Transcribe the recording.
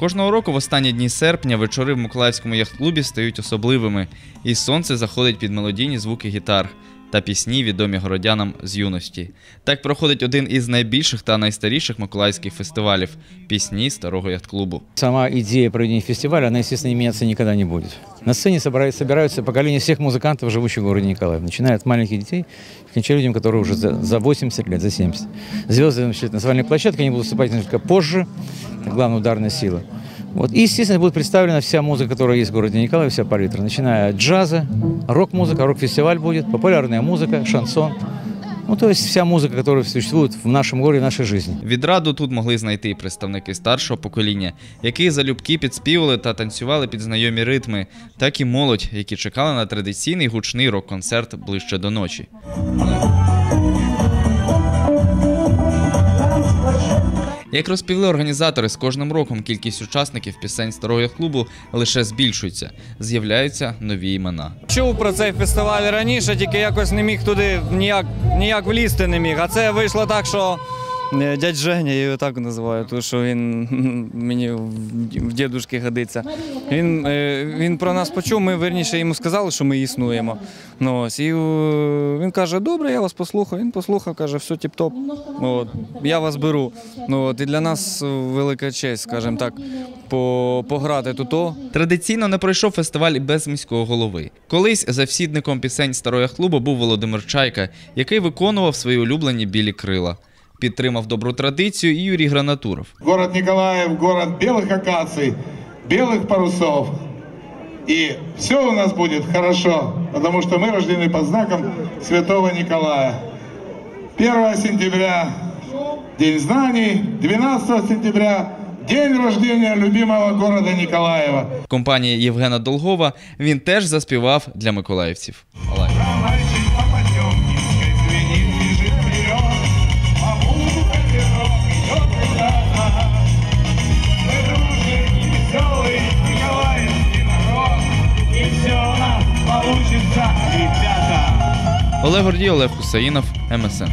Кожного року в останні дні серпня вечори в Миколаївському яхт-клубі стають особливими, і сонце заходить під мелодійні звуки гітар та пісні, відомі городянам з юності. Так проходить один із найбільших та найстаріших миколаївських фестивалів пісні старого яхт-клубу. Сама идея проведения фестиваля, она, естественно, меняться никогда не будет. На сцене собираются, собираются поколения всех музыкантов, живущих в городе Николаев, начиная от маленьких детей, кончая людям, которые уже за, за 80 лет, за 70. Звезды значит, на национальной площадке, они будут выступать немножко позже, это главная ударная сила. Вот. И, естественно, будет представлена вся музыка, которая есть в городе Николаев, вся палитра, начиная от джаза, рок-музыка, рок-фестиваль будет, популярная музыка, шансон. Ну, то есть вся музыка, которая существует в нашем городе, в нашей жизни. Відраду тут могли знайти і представники старшого покоління, які залюбки підспівали та танцювали під знайомі ритми, так і молодь, які чекали на традиційний гучний рок-концерт ближче до ночі. Як розповіли організатори, з кожним роком кількість учасників пісень старого клубу лише збільшується, з'являються нові імена. Чув про цей фестиваль раніше, тільки якось не міг туди ніяк, ніяк влізти не міг. А це вийшло так, що дядь Женя, я його так називаю, тому що він мені в дідушки годиться. Він, е, він про нас почув, ми верніше йому сказали, що ми існуємо. Ну, ось, і е, він каже, добре, я вас послухаю. Він послухав, каже, все тіп-топ. Я вас беру. Ну, от, і для нас велика честь, скажімо так, по, пограти тут. Традиційно не пройшов фестиваль без міського голови. Колись завсідником пісень старого клубу був Володимир Чайка, який виконував свої улюблені білі крила. Підтримав добру традицію і Юрій Гранатуров. Город Николаев, город белых акаций, белых парусов. И все у нас будет хорошо, потому что мы рождены под знаком Святого Николая. 1 сентября – День знаний, 12 сентября – День рождения любимого города Николаева. В компанії Євгена Долгова він теж заспівав для миколаївців. Олег Гордій, Олег Хусаїнов, МСН.